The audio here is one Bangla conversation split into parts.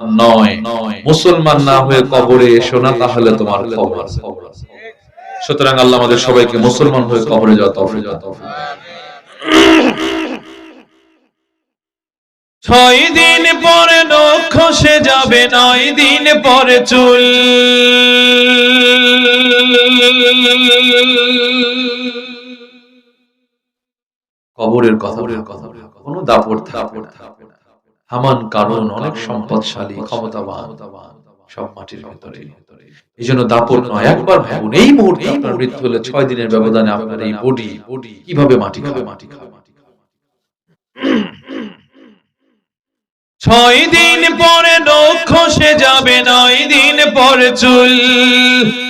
নয়। মুসলমান না হয়ে কবরে এসো না তাহলে তোমার খবর সুতরাং আল্লাহ আমাদের সবাইকে মুসলমান হয়ে কবরে যাওয়া। ছয় দিন পরে নখ খসে যাবে নয় দিন পরে চুল। কবরের কথা কথা কোনো দাপট থাকবে না। হামান কারণ অনেক সম্পদশালী ক্ষমতাবান সব মাটির ভিতরে এই জন্য দাপট নয় একবার ভাবুন এই মুহূর্তে আপনার মৃত্যু হলে ছয় দিনের ব্যবধানে আপনার এই বডি কীভাবে মাটি খাবে? মাটি খাবে? ছয় দিন পরে নখ খসে যাবে নয় দিন পরে চুল।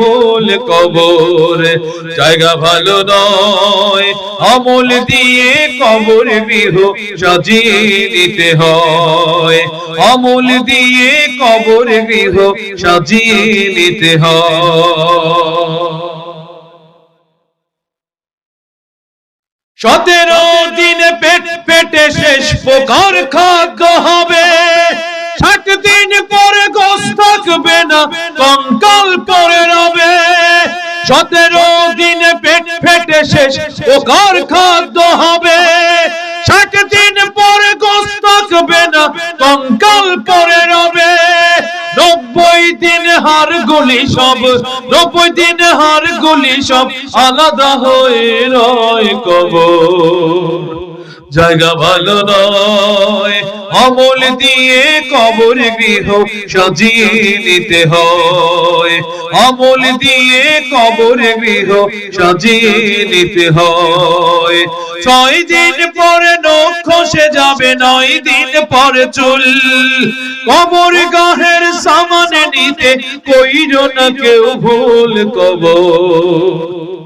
ভুল কবর। জায়গা ভালো নয়, আমল দিয়ে কবর গৃহ সাজিয়ে নিতে হয়। আমল দিয়ে কবর গৃহ সাজিয়ে নিতে হয়। সতেরো দিনে পেট পেটে শেষ প্রকার খাদ্য হবে। থাকবে না, কঙ্কাল পরে রবে। সতেরো দিনে পেট ফেটে শেষ প্রকার খাদ্য হবে। ষাট দিন পরে গোস থাকবে না, কঙ্কাল পরে রবে। নব্বই দিন হার গুলি সব, নব্বই দিন হার গুলি সব আলাদা হয়ে রয় কবর। জায়গা ভালো নয় অমল দিয়ে কবর গৃহ সাজিয়ে নিতে হয়। অমল দিয়ে কবর গৃহ সাজিয়ে নিতে হয়। ছয় দিন পরে খসে যাবে, নয় দিন পরে চুল। কবর গাহের সামানে নিতে কইর না কেউ ভুল কবর।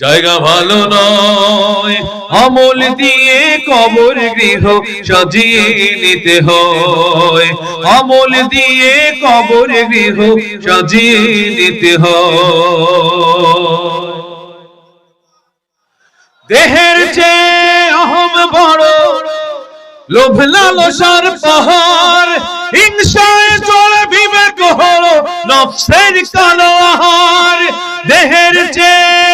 জায়গা ভালো নয়। আমল দিয়ে কবর গৃহ সাজিয়ে নিতে হয়। আমল দিয়ে কবর গৃহ সাজিয়ে নিতে হয়। দেহের চেয়ে অহম বড়, লোভ লালসার পাহাড়। হিংসায় চলে বিবেক হলো নফসের কালো আহার। দেহের চেয়ে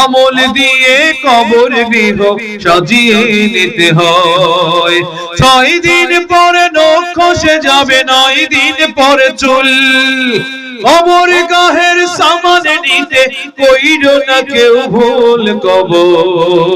আমল দিয়ে কবর গৃহ সাজিয়ে নিতে হয়। ছয় দিন পরে নখ খসে যাবে নয় দিন পরে চুল। কবর গাহের সামানে নিতে কইর না কেউ ভুল কবর।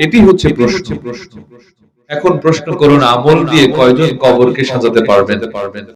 এটি হচ্ছে প্রশ্ন। এখন প্রশ্ন করুন আমল দিয়ে কয়জন কবরকে সাজাতে পারবেন পারবেন?